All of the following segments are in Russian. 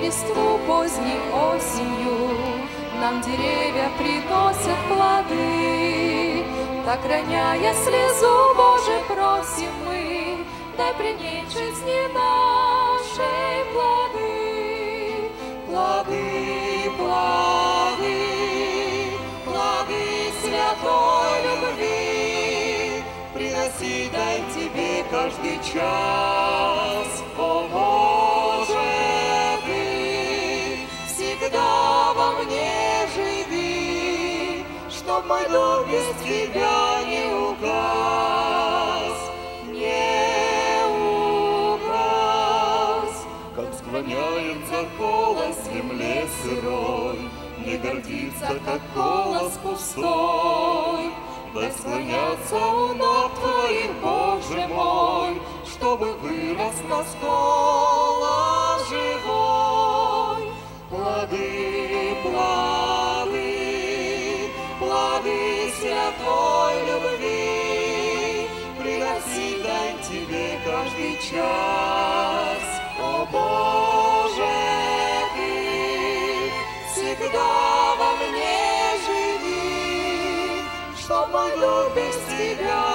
листву поздней осенью, Нам деревья приносят плоды. Так роняя слезу, Боже, просим мы, Дай принять жизни нашей плоды, плоды, плоды, плоды святой любви. Приноси, дай Тебе каждый час, о Боже, мой дух без Тебя не угас, не угас. Как склоняется голос земле сырой, Не гордится, как голос пустой. Дай склоняться у ног Твоих, Боже мой, Чтобы вырос на голос живой. Плоды, плоды, святой любви, Приноси, дай Тебе каждый час, о Боже, Ты всегда во мне живи, Чтоб мой дух без Тебя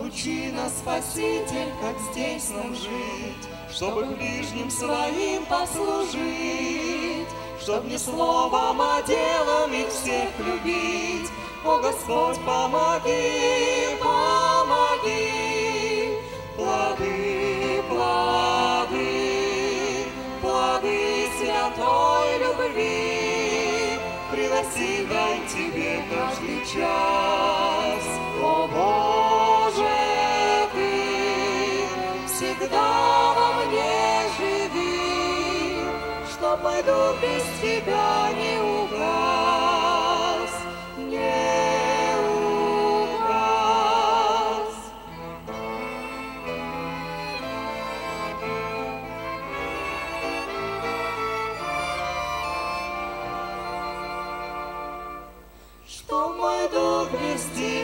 Научи нас, Спаситель, как здесь нам жить, Чтобы ближним своим послужить, Чтоб не словом, а делом их всех любить. О, Господь, помоги, помоги. Плоды, плоды, плоды святой любви, Приноси, дай Тебе каждый час, Дух без Тебя не угас, не угас. Что мой дух без тебя